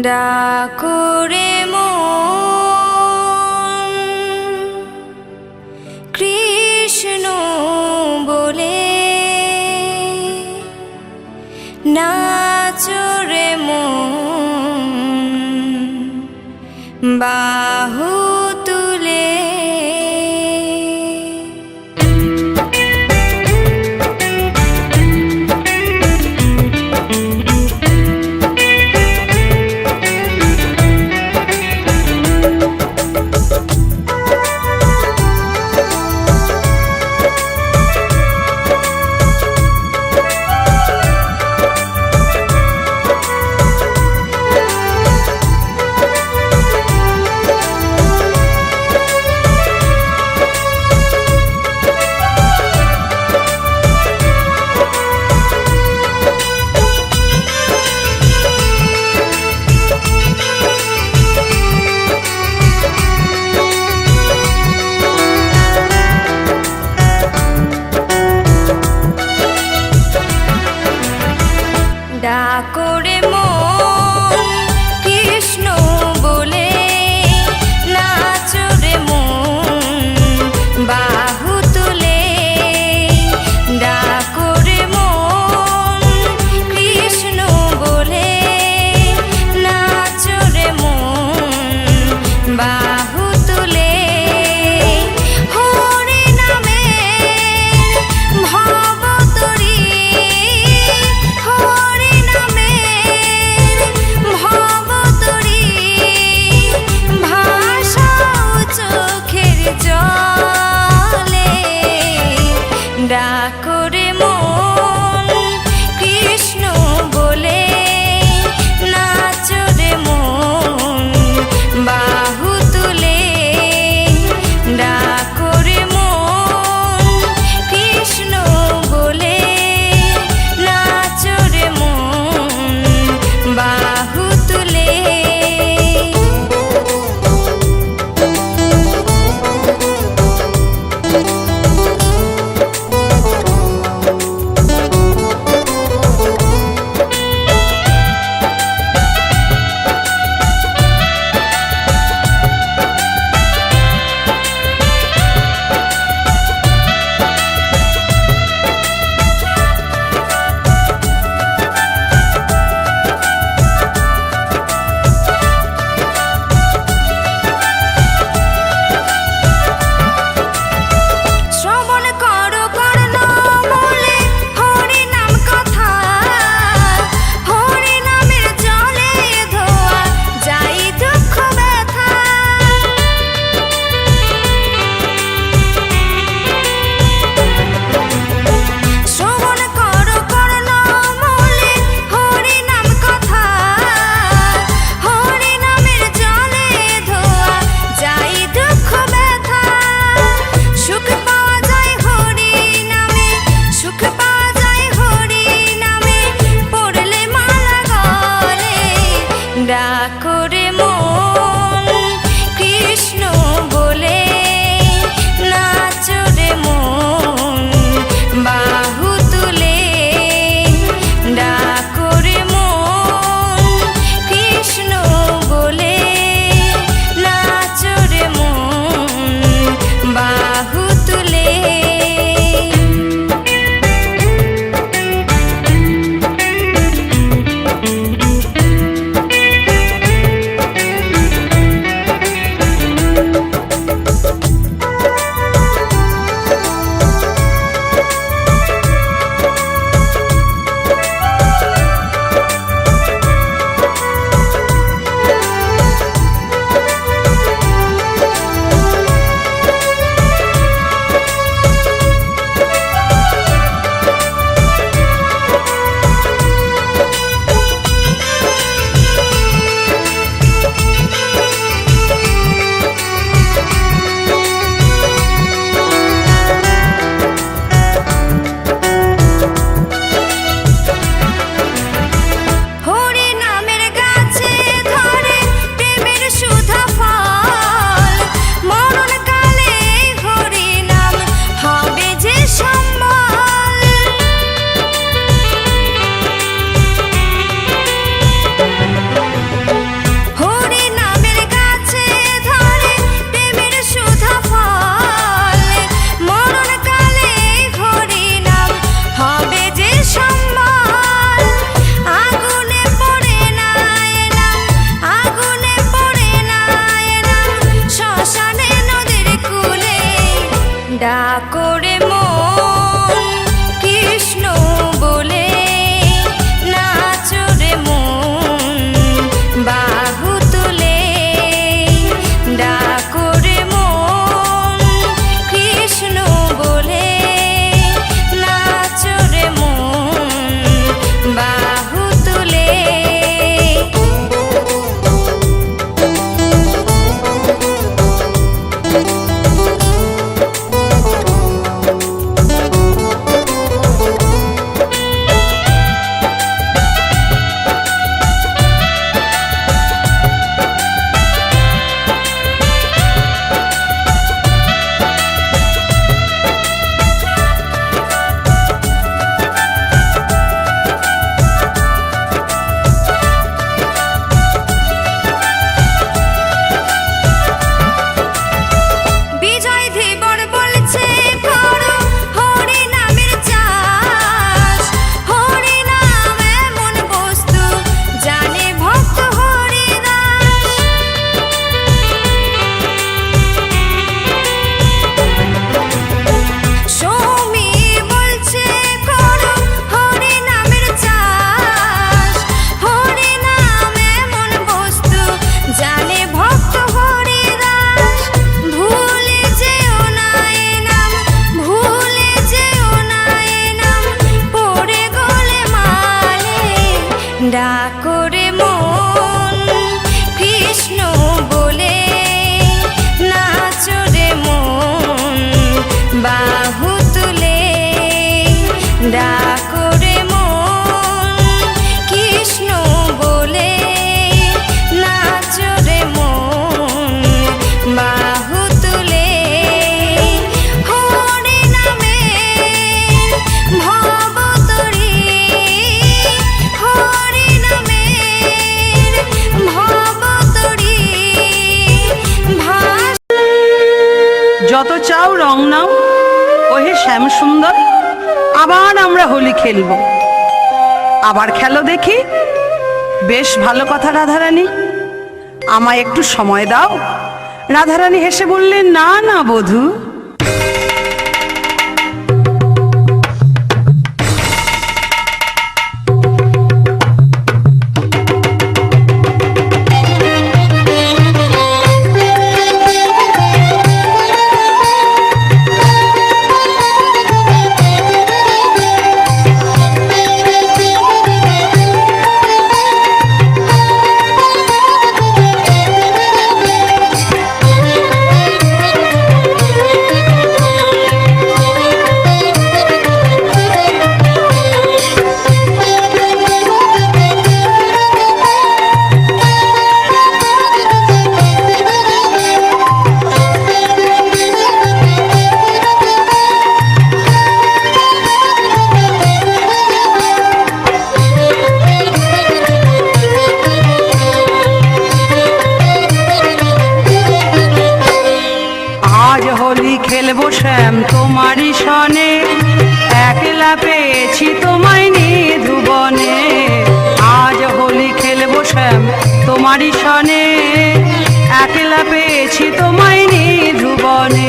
ডাকুরে কৃষ্ণ বলে নাচরে মন। বাহু চল ডাকরে মন কৃষ্ণ বলে নাচরে মন বাহু যত চাও রং নাও, ওহে শ্যাম সুন্দর, আবার আমরা হোলি খেলব। আবার খেলো দেখি, বেশ ভালো কথা রাধারানী। আমায় একটু সময় দাও। রাধারানী হেসে বললেন, না না, বধূ। খেলব শ্যাম তোমারই সনে। একলা পেয়েছি তোমায় নিয়ে ধুবনে আজ হোলি খেলব শ্যাম তোমারই সনে। একলা পেয়েছি তোমায় নিয়ে ধুবনে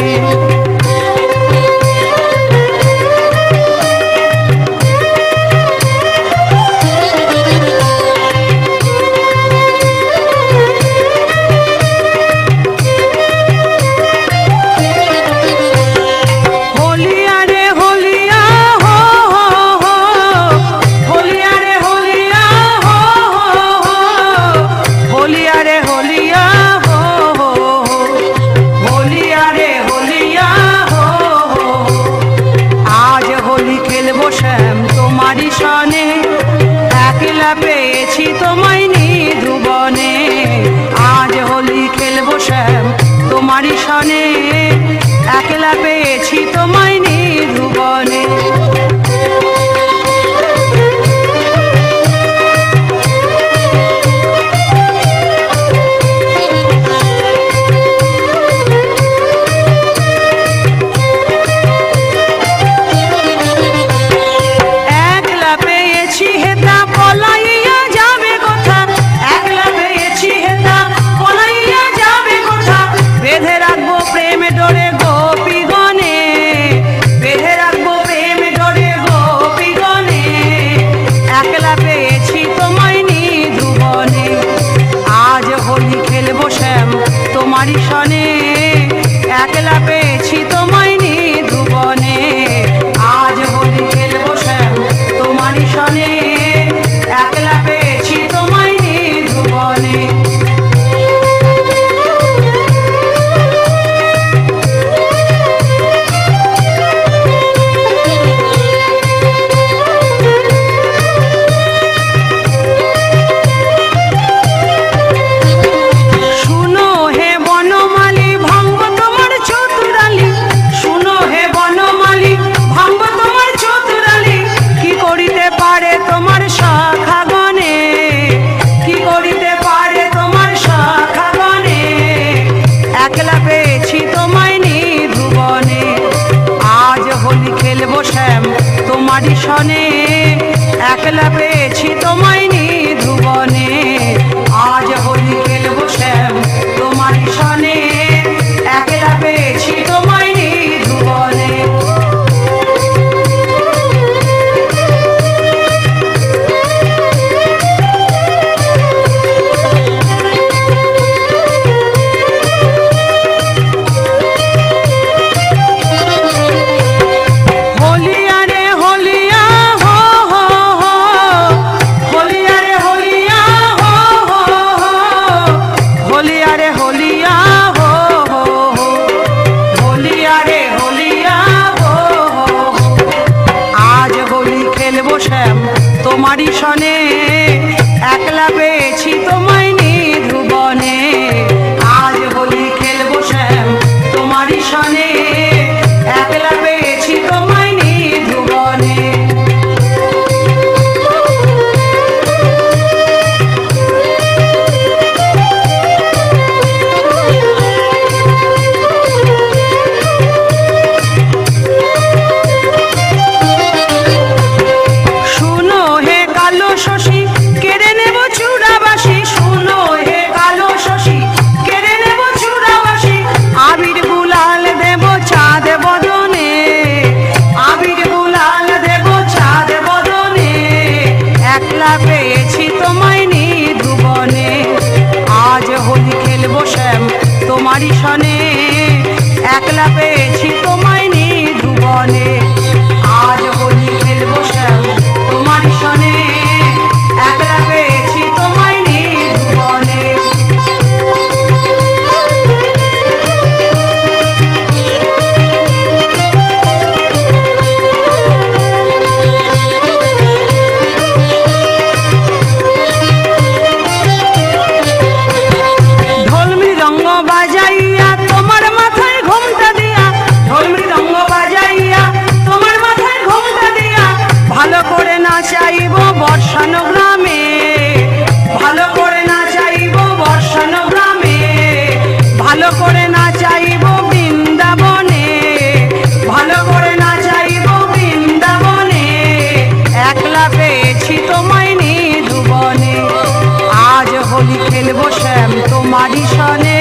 তোমারই সনে শ্যাম তোমারই সনে একলা একলা পেয়েছি তোমায় নিধুবনে খেলব শ্যাম তোমারই সনে